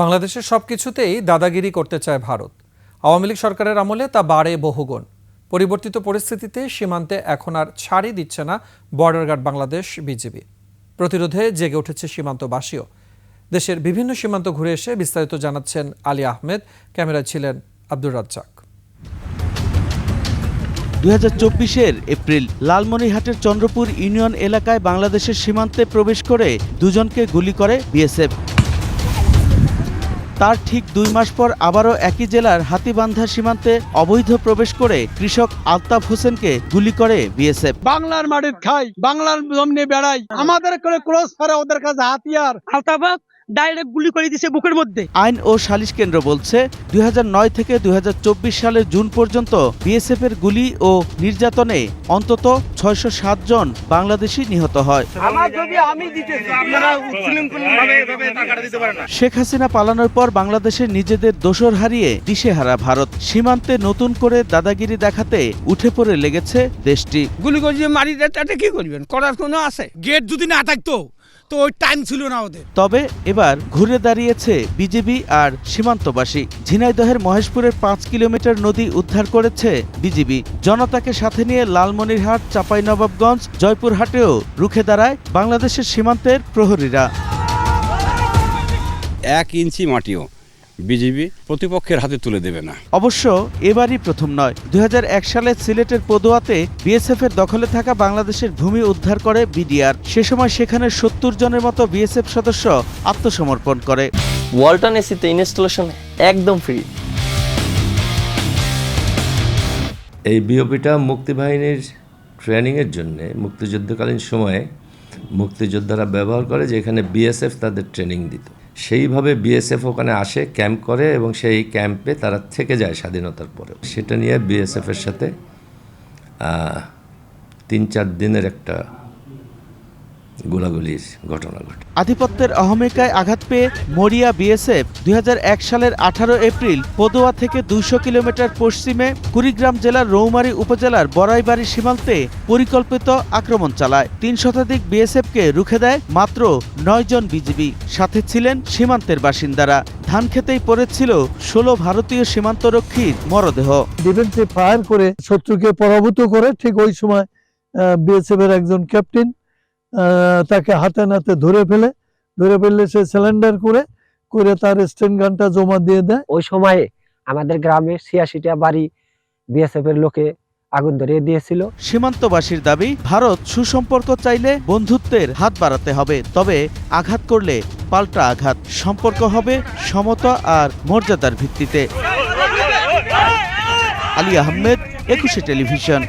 বাংলাদেশের সব কিছুতেই দাদাগিরি করতে চায় ভারত। আওয়ামী লীগ সরকারের আমলে তা বাড়ে বহুগুণ। পরিবর্তিত পরিস্থিতিতে সীমান্তে এখন আর ছাড়ই দিচ্ছে না বর্ডার গার্ড বাংলাদেশ বিজিবি। প্রতিরোধে জেগে উঠেছে সীমান্তবাসীও। দেশের বিভিন্ন সীমান্ত ঘুরে এসে বিস্তারিত জানাচ্ছেন আলী আহমেদ। ক্যামেরায় ছিলেন আব্দুর রাজ্জাক। দুই এপ্রিল লালমনিরহাটের চন্দ্রপুর ইউনিয়ন এলাকায় বাংলাদেশের সীমান্তে প্রবেশ করে দুজনকে গুলি করে বিএসএফ। তার ঠিক দুই মাস পর আবারও একই জেলার হাতিবান্ধা সীমান্তে অবৈধ প্রবেশ করে কৃষক আলতাফ হোসেনকে গুলি করে বিএসএফ। বাংলার মাটির খাই বাংলার জমনে বেড়াই আমাদের করে ক্রস করে ওদের কাছে হাতিয়ার। আলতাবাদ ডাইরেক্ট গুলি করে দিছে বুকের মধ্যে। আইন ও সালিশ কেন্দ্র বলছে দুই থেকে দুই সালের জুন পর্যন্ত বিএসএফ এর গুলি ও নির্যাতনে অন্তত ছয়শো জন বাংলাদেশি নিহত হয়। আমার যদি আমি দিতেছি আপনারা উচ্ছৃঙ্খল ভাবে এভাবে টাকাটা দিতে পারেন না। শেখ হাসিনা পালানোর পর বাংলাদেশের নিজেদের দোসর হারিয়ে দিশেহারা ভারত। সীমান্তে নতুন করে দাদাগিরি দেখাতে উঠে পড়ে লেগেছে দেশটি। গুলি করে মারি দেয় তাতে কি করবেন? করার কোনো আছে? গেট যদি না থাকতো তো ওই টাইম ছিল না ওদের। তবে এবার ঘুরে দাঁড়িয়েছে বিজেপি আর সীমান্তবাসী। ঝিনাইদহের মহেশপুরের পাঁচ কিলোমিটার নদী উদ্ধার করেছে বিজেপি। জনতাকে সাথে নিয়ে লালমনিরহাট চাঁপাইনবাবগঞ্জ জয়পুরহাটেও রুখে দাঁড়ায় বাংলাদেশের সীমান্তের প্রহরীরা। এক ইঞ্চি মাটিও। বিজেপি প্রতিপক্ষের হাতে তুলে দেবে না। অবশ্য এবারই প্রথম নয়। দুই সালে সিলেটের পদুয়াতে বিএসএফ এর দখলে থাকা বাংলাদেশের ভূমি উদ্ধার করে বিডিআর। সে সময় সেখানে সত্তর জনের মতো বিএসএফ সদস্য আত্মসমর্পণ করে। ওয়ালটন এসিতে ইনস্টলেশন একদম ফ্রি। এই বিওপিটা মুক্তিবাহিনীর ট্রেনিংয়ের জন্য মুক্তিযুদ্ধকালীন সময়ে মুক্তিযোদ্ধারা ব্যবহার করে যে এখানে বিএসএফ তাদের ট্রেনিং দিত। সেইভাবে বিএসএফ ওখানে আসে, ক্যাম্প করে এবং সেই ক্যাম্পে তারা থেকে যায় স্বাধীনতার পরে। সেটা নিয়ে বিএসএফের সাথে তিন চার দিনের একটা গোলাগুলির ঘটনা ঘটে। আধিপত্যের অহমিকায় আঘাত পেয়ে মরিয়া বিএসএফ দুই সালের আঠারো এপ্রিল পদুয়া থেকে দুইশো কিলোমিটার পশ্চিমে কুড়িগ্রাম জেলার রৌমারী উপজেলার বড়াইবাড়ি সীমান্তে পরিকল্পিত আক্রমণ চালায়। তিন শতাধিক বিএসএফকে রুখে দেয় মাত্র নয় জন বিজিবি। সাথে ছিলেন সীমান্তের বাসিন্দারা। ধান খেতেই পড়েছিল ষোলো ভারতীয় সীমান্তরক্ষীর মরদেহ। ডিফেন্সে ফায়ার করে শত্রুকে পরাভূত করে ঠিক ওই সময় বিএসএফ এর একজন ক্যাপ্টেন তাকে হাতে নাতে ধরে ফেলে ধরে ফেললে সে সিলিন্ডার করে করে তার স্টেন গানটা জমা দিয়ে দেয়। ওই সময়ে আমাদের গ্রামে ছিয়াশিটা বাড়ি বিএসএফ এর লোকে আগুন ধরিয়ে দিয়েছিল। সীমান্তবাসীর দাবি ভারত সুসম্পর্ক চাইলে বন্ধুত্বের হাত বাড়াতে হবে তবে আঘাত করলে পাল্টা আঘাত। সম্পর্ক হবে সমতা আর মর্যাদার ভিত্তিতে। আলী আহমেদ একুশে টেলিভিশন।